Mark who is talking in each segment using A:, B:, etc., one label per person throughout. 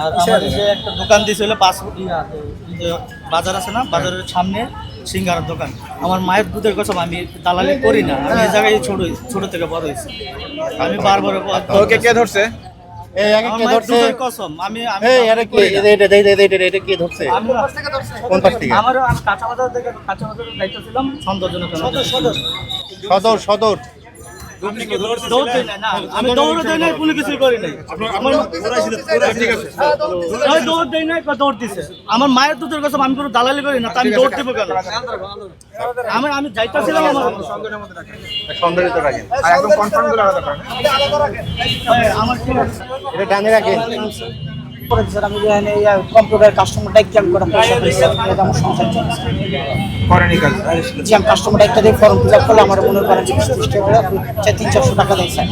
A: আর আমার যে একটা দোকান দিয়েছিল পাঁচ বাজার আছে না বাজারের সামনে সিঙ্গারার দোকান। আমার মায়ের দুধের কসম আমি দালালি করি না। আমি এই জায়গায় ছোট ছোট থেকে বড় হয়েছি। আমি বারবার
B: ওকে কে ধরছে?
A: সদর
C: সদর।
A: আমি দৌড় নাই কোনো কিছু করি নাই। আমার ওই দৌড় দেই নাই দৌড় দিছে আমার মায়ের দুধের কথা আমি কোনো দালালি করি না তা আমি দৌড় দিব কেন? আমি আমি যাইতেছিলাম আমার
C: সৌন্দর্য রাখেন।
B: আর একদম কনফার্ম করে আলাদা করেন।
A: আমার আছে?
C: এটা রাখেন।
D: করে দিয়েছেন আমি এখানে কম্পিউটার কাস্টমারটা একটু করে পয়সা পেয়েছি এটা আমার সংসার চলছে।
B: করেনি কাজ?
D: জি আমি কাস্টমারটা ডাইকটা দিয়ে ফর্ম ফিল আপ করলে আমার মনে করেন যে বিশ ত্রিশ টাকা চার তিন চারশো টাকা দেয় স্যার।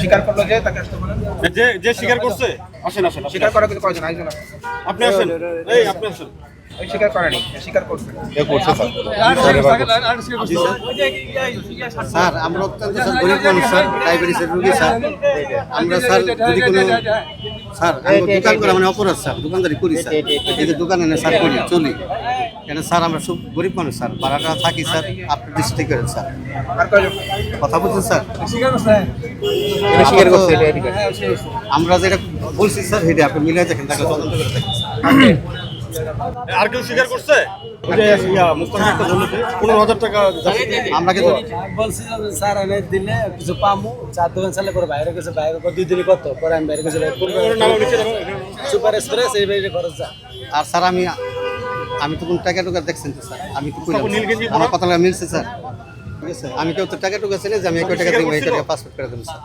B: স্বীকার করল যে তাকে আসতে বলেন।
E: যে যে স্বীকার করছে আসেন আসেন।
B: স্বীকার করা কিন্তু কয়জন একজন
E: আপনি আসেন। এই আপনি আসেন।
B: স্বীকার করেনি স্বীকার করছে
C: স্যার। আমরা অত্যন্ত স্যার গরিব মানুষ স্যার ডায়াবেটিসের রোগী স্যার। আমরা স্যার যদি কোনো স্যার আমরা দোকান করে মানে অপরাধ স্যার দোকানদারি করি স্যার। এই যে দোকানে না স্যার করি চলি। কেন স্যার আমরা সব গরিব মানুষ স্যার। ভাড়াটা থাকি স্যার আপনি দৃষ্টি করেন স্যার। কথা বলছেন স্যার? স্বীকার এটা এদিকে। আমরা যেটা বলছি স্যার সেটা আপনি মিলাই দেখেন তাকে তদন্ত করে দেখেন
E: আর কেউ স্বীকার করছে? পনেরো হাজার টাকা
C: আমরা কিন্তু
D: বলছিলাম স্যার আমি দিলে কিছু পামু চার দোকান চালে করে বাইরে গেছে বাইরে দুই কত? পরে আমি বাইরে গেছি
E: ওর নাম
D: সুপার এক্সপ্রেস এই বাইরে খরচ যা।
C: আর স্যার আমি আমি তো কোন টাকা টুকা দেখছেন তো স্যার? আমি তো আমার কথা মিলছে স্যার। ঠিক আছে আমি কেউ তো টাকা টুকা ছিলেন যে আমি এক টাকা দিব এই টাকা পাসপোর্ট করে দেবো স্যার।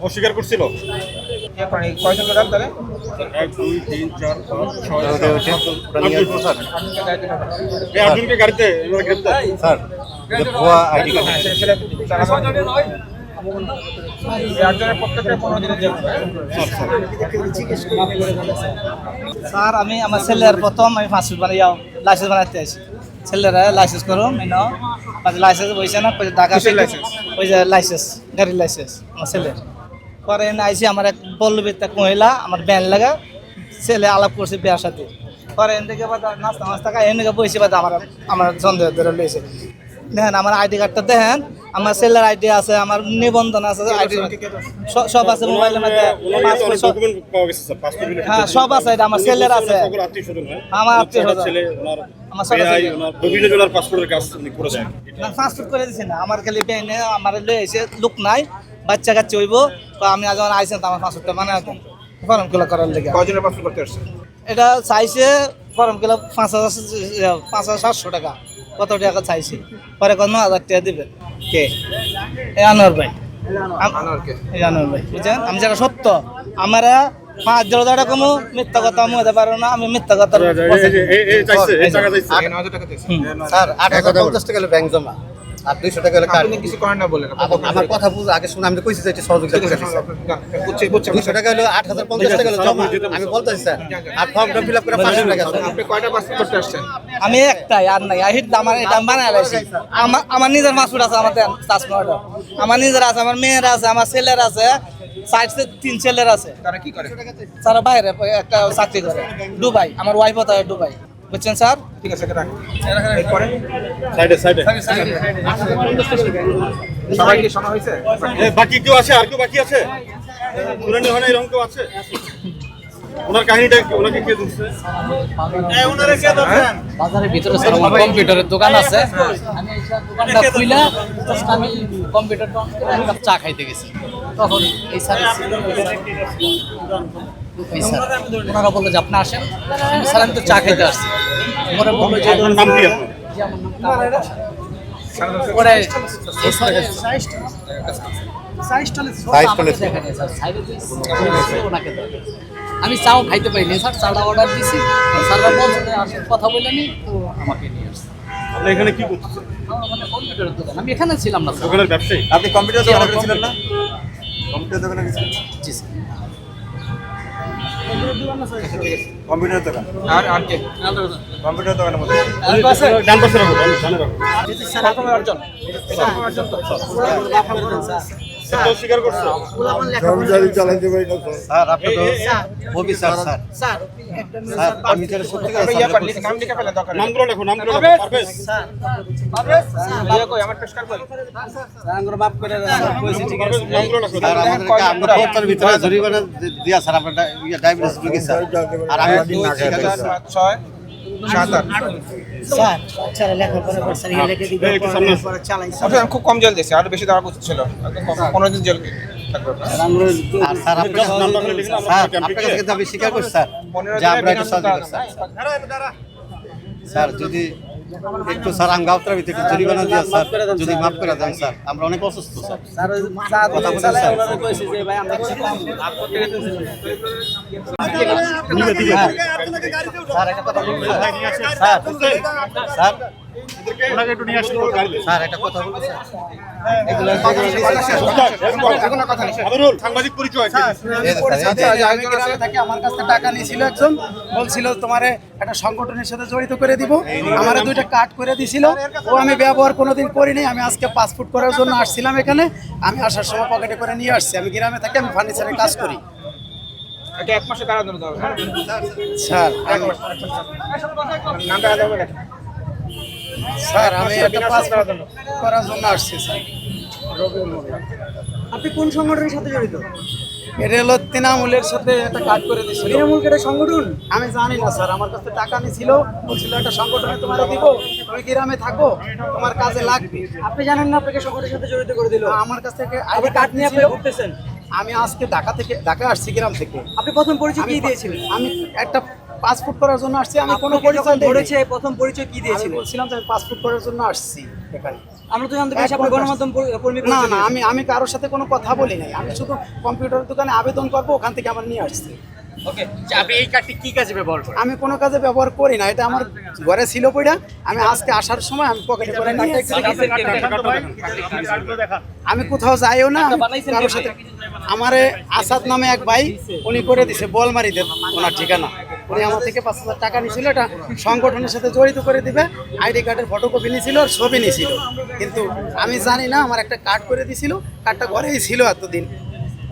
E: ও স্বীকার করছিল
B: করেনি তাহলে?
E: এক দুই তিন চার পাঁচ ছয় গাড়িতে
C: স্যার ভুয়া আইডি
B: হ্যাঁ।
D: স্যার আমি আমার ছেলের প্রথম আমি ফার্স্ট বানাই লাইসেন্স বানাতে আসি। ছেলেরা লাইসেন্স করো মিনো লাইসেন্স বইছে না
B: কিসের
D: ওই যে লাইসেন্স গাড়ির লাইসেন্স আমার ছেলের। পরে এনে আইসি আমার এক পল্লবীর এক মহিলা আমার ব্যান লাগা ছেলে আলাপ করছে বিয়ার সাথে। পরে এন থেকে বাদ নাস্তা মাস্তা খাই এনে বইছে বাদ আমার আমার সন্দেহ ধরে লইছে। দেখেন আমার আইডি কার্ডটা দেখেন আমার ছেলের আইডি আছে আমার নিবন্ধন আছে আইডি সব আছে মোবাইলের মধ্যে সব- হ্যাঁ সব আছে এটা আমার ছেলের আছে।
E: আত্মীয় স্বজন
D: আমার।
E: ছেলে
D: আমার
E: জেলার পাসপোর্টের কাজ
D: পাসপোর্ট করে দিছি না আমার খালি বেনে আমার লই এসে লোক নাই বাচ্চা কাচ্চা হইব তো আমি আজ যখন আইসেন আমার পাসপোর্টটা মানে ফর্মগুলো করার লেগে।
B: কয়জনের পাসপোর্ট করতে আসছে
D: এটা চাইছে ফর্মগুলো পাঁচ হাজার পাঁচ হাজার সাতশো টাকা। কত টাকা চাইছে? পরে কত ন হাজার টাকা দিবেন কে? এই আনোয়ার ভাই। আনোয়ার ভাই বুঝছেন? আমি যেটা সত্য আমরা পাঁচ জোড়া দাঁড়া কমু মিথ্যা কথা আমি হতে পারো না আমি মিথ্যা কথা।
C: স্যার আট হাজার পঞ্চাশ টাকা ব্যাংক জমা। আর দুইশো টাকা হলো
B: আপনি কিছু করেন না বললেন
C: আমার কথা বুঝে আগে শুনে আমি তো কইছি যে এটা সহযোগিতা করে দিচ্ছি।
B: বুঝছি বুঝছি
C: দুইশো টাকা হলো আট হাজার পঞ্চাশ টাকা হলো জমা। আমি বলতেছি স্যার আর ফর্মটা ফিল আপ করে পাঁচশো টাকা
B: আপনি কয়টা পাসপোর্ট করতে আসছেন?
D: আমি একটাই আর নাই। আহির আমার এটা বানায় লাইছি আমার আমার নিজের মাসুর আছে আমার চাষমাটা আমার নিজের আছে আমার মেয়ের আছে আমার ছেলের আছে সাইড তিন ছেলের আছে।
B: তারা কি করে?
D: তারা বাইরে একটা চাকরি করে। দুবাই আমার ওয়াইফও তাই দুবাই। বুঝছেন স্যার?
B: ঠিক আছে রাখ এরপরে
E: সাইডে সাইডে।
B: সবাই কি শোনা হয়েছে?
E: বাকি কেউ আছে? আর কেউ বাকি আছে? হয় না এরকম কেউ আছে? ওনার কাহিনীটা কি? ওনাকে কে ধরছে?
F: বাজারের ভিতরে স্যার আমার কম্পিউটারের দোকান আছে। আমি দোকানটা খুইলা আমি কম্পিউটারটা অন করে এক কাপ চা খাইতে গেছি। তখন এই স্যার ওনারা বলল যে আপনি আসেন। আমি, স্যার আমি তো চা খাইতে আসছি। পরে বলল যে
E: আপনার নাম
F: আমার পরে স্যার। আমি চাও খাইতে পাইনি স্যার চাটা অর্ডার দিছি। স্যাররা বলছে কথা বলে নি তো আমাকে নিয়ে আসছে।
E: আপনি এখানে কি করতেছেন?
F: মানে কম্পিউটারের দোকান। আমি এখানে ছিলাম না
E: দোকানের ব্যবসায়ী?
C: আপনি কম্পিউটার দোকানে গেছিলেন না? কম্পিউটার। দোকানে গেছিলেন?
F: জি স্যার।
C: কম্পিউটার দোকান।
B: আর আর কে?
C: কম্পিউটার দোকানের মধ্যে।
E: ডান পাশে? রাখো ডান- রাখো। তো স্বীকার করছ চালাইতে পারি না
C: স্যার আপনি তো কবি স্যার স্যার স্যার আমি যেটা সত্যি কথা
B: নাম লিখে ফেলা দরকার
E: নামগুলো লেখো নামগুলো পারভেজ স্যার পারভেজ
B: স্যার ভাইয়া কই আমার পেশকার কই স্যার
A: মাফ করে কইছি ঠিক আছে
E: নামগুলো লেখো
C: স্যার আমাদেরকে আমরা তোর ভিতরে জরিমানা দিয়া স্যার আপনারা ডায়াবেটিস রোগী স্যার আর আমি
B: 6 সাত আট।
G: স্যার বাচ্চারা লেখাপড়া করছে। পড়াশোনা চালাইছে
B: খুব কম জেল দিয়েছে আরও বেশি দেওয়া উচিত ছিল। পনেরো দিন জেল
C: স্যার আপনার কাছে স্বীকার করছি স্যার যে আমরা এটা সহযোগিতা স্যার স্যার যদি একটু স্যার আঙ্গাউত্রার ভিতরে একটু জরিমানা দিয়ে স্যার যদি মাফ করে দেন স্যার আমরা অনেক অসুস্থ স্যার কথা বলেন স্যার স্যার একটা কথা বলব স্যার স্যার স্যার
E: ওনাকে একটু নিয়ে আসুন
C: স্যার একটা কথা বলব স্যার
E: সাংবাদিক পরিচয়
H: আমি আমার কাছ টাকা নিয়েছিল একজন বলছিল তোমারে একটা সংগঠনের সাথে জড়িত করে দিব আমার দুইটা কার্ড করে দিছিল ও আমি ব্যবহার কোনোদিন করিনি আমি আজকে পাসপোর্ট করার জন্য আসছিলাম এখানে আমি আসার সময় পকেটে করে নিয়ে আসছি আমি গ্রামে থাকি আমি ফার্নিচারে কাজ করি
B: হ্যাঁ?
H: স্যার
B: নামটা।
H: স্যার আমি একটা পাসপোর্ট করার জন্য আসছি স্যার।
G: আপনি কোন সংগঠনের সাথে জড়িত?
H: এটা হলো তৃণমূলের সাথে একটা কার্ড করে দিছিল।
G: তৃণমূল কেটে সংগঠন?
H: আমি জানি না স্যার আমার কাছে টাকা নিয়েছিল বলছিল একটা সংগঠনে তোমার দিব তুমি গ্রামে থাকো তোমার কাজে লাগবে।
G: আপনি জানেন না আপনাকে সংগঠনের সাথে জড়িত করে দিল?
H: আমার কাছ থেকে
G: কার্ড
H: কার্ড
G: নিয়ে আপনি ঘুরতেছেন?
H: আমি আজকে ঢাকা থেকে ঢাকা আসছি গ্রাম থেকে।
G: আপনি প্রথম পরিচয়
H: আমি
G: দিয়েছিলেন?
H: আমি একটা পাসপোর্ট করার জন্য আসছি আমি কোনো পরিচয়
G: ধরেছে প্রথম পরিচয় কি
H: আমি
G: দিয়েছিলেন
H: বলছিলাম যে আমি পাসপোর্ট করার জন্য আসছি এখানে
G: আমরা তো জানতে পেরেছি আপনি গণমাধ্যম কর্মী
H: না না আমি আমি কারোর সাথে কোনো কথা বলি নাই আমি শুধু কম্পিউটার দোকানে আবেদন করব ওখান থেকে আমার নিয়ে আসছি
F: ওকে আপনি এই কার্ডটি কি কাজে ব্যবহার করেন
H: আমি কোনো কাজে ব্যবহার করি না এটা আমার ঘরে ছিল পইটা আমি আজকে আসার সময় আমি পকেটে করে আমি কোথাও যাইও না আমি কারোর সাথে আমারে আসাদ নামে এক ভাই উনি করে দিছে বলমারিতে ওনার ঠিকানা উনি আমার থেকে পাঁচ হাজার টাকা নিয়েছিল, এটা সংগঠনের সাথে জড়িত করে দিবে। আইডি কার্ডের ফটোকপি নিয়েছিল আর ছবি নিয়েছিল। কিন্তু আমি জানি না, আমার একটা কার্ড করে দিয়েছিল কার্ডটা ঘরেই ছিল এতদিন।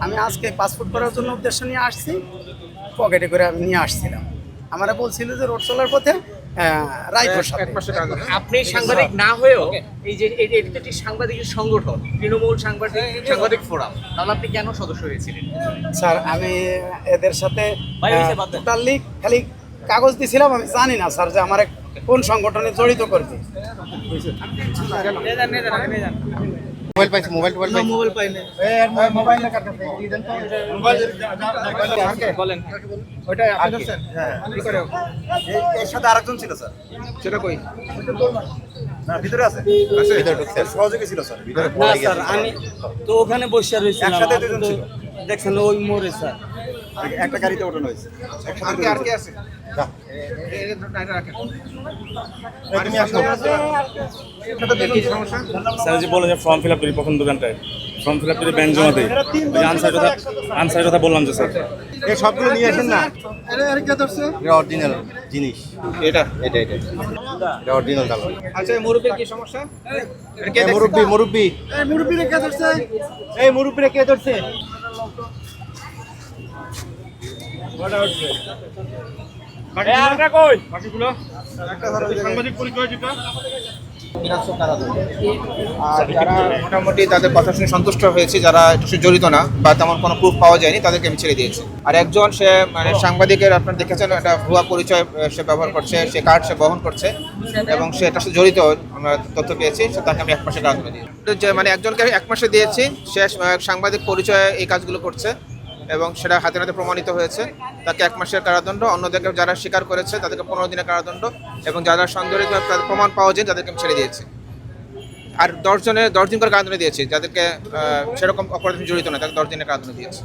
H: আমি আজকে পাসপোর্ট করার জন্য উদ্দেশ্য নিয়ে আসছি পকেটে করে আমি নিয়ে আসছিলাম। আমরা বলছিল যে রোড চলার পথে
B: এক
F: আপনি সাংবাদিক না হয়েও এই যে এই- এটি একটি সাংবাদিক সংগঠন তৃণমূল সাংবাদিক সাংবাদিক ফোরাম। তাহলে আপনি কেন সদস্য হয়েছিলেন?
H: স্যার আমি এদের সাথে
F: দেন।
H: টোটালি খালি কাগজ দিছিলাম আমি জানি না স্যার যে আমার কোন সংগঠনে জড়িত করবে
C: মোবাইল পাইছে মোবাইল টোবাইল পাইছি।
A: মোবাইল না কাটতে কি দেন তো মোবাইল
B: বলেন। ওইটা আপনি ধরছেন? কি করে
C: এর সাথে আরেকজন ছিল স্যার।
B: সেটা কই?
C: না। ভিতরে আছে। আছে। ভিতরে ঢুকছে। সহযোগী ছিল স্যার। ভিতরে
A: না স্যার আমি তো ওখানে বসে রইছিলাম।
C: একসাথে
A: দুইজন
C: দুজন ছিল।
A: দেখছেন ওই মোড়ে স্যার।
C: একটা গাড়িতে ওঠানো হয়েছে।
B: আর কি আর কি আছে?
C: তুমি আসো।
B: কি সমস্যা?
I: স্যার যে বলে যে ফর্ম ফিল আপ করি প্রথম দোকানটায়। ফর্ম ফিল আপ করে ব্যাংক জমা আনসার কথা আনসারের কথা বললাম যে স্যার।
C: এই সবগুলো নিয়ে আসেন না। এটা অরিজিনাল জিনিস।
B: এটা?
C: এটা এটা। এটা অরিজিনাল
B: আচ্ছা এই কি সমস্যা? এটা কে
C: এই
B: দেখছে?
C: মুরব্বি মুরব্বি। মুরব্বি রে কে ধরছে? এই মুরব্বি রে কে ধরছে?
B: আর যারা মোটামুটি তাদের কথা শুনে সন্তুষ্ট হয়েছে যারা একটু জড়িত না বা তেমন কোনো প্রুফ পাওয়া যায়নি তাদেরকে আমি ছেড়ে দিয়েছি। আর একজন সে মানে সাংবাদিকের আপনার দেখেছেন একটা ভুয়া পরিচয় সে ব্যবহার করছে সে কার্ড সে বহন করছে এবং সে এটার সাথে জড়িত আমরা তথ্য পেয়েছি সে তাকে আমি এক মাসে দিয়েছি মানে একজনকে এক মাসে দিয়েছি সে সাংবাদিক পরিচয়ে এই কাজগুলো করছে। এবং সেটা হাতে হাতে প্রমাণিত হয়েছে। তাকে এক মাসের কারাদণ্ড, অন্যদেরকে যারা স্বীকার করেছে, তাদেরকে পনেরো দিনের কারাদণ্ড এবং যারা সন্দেহিত তাদের প্রমাণ পাওয়া যায়, তাদেরকে আমি ছেড়ে দিয়েছি। আর দশ জনের দশ দিন করে কারাদণ্ড দিয়েছি, যাদেরকে সেরকম অপরাধ জড়িত না তাকে দশ দিনের কারাদণ্ড দিয়েছি।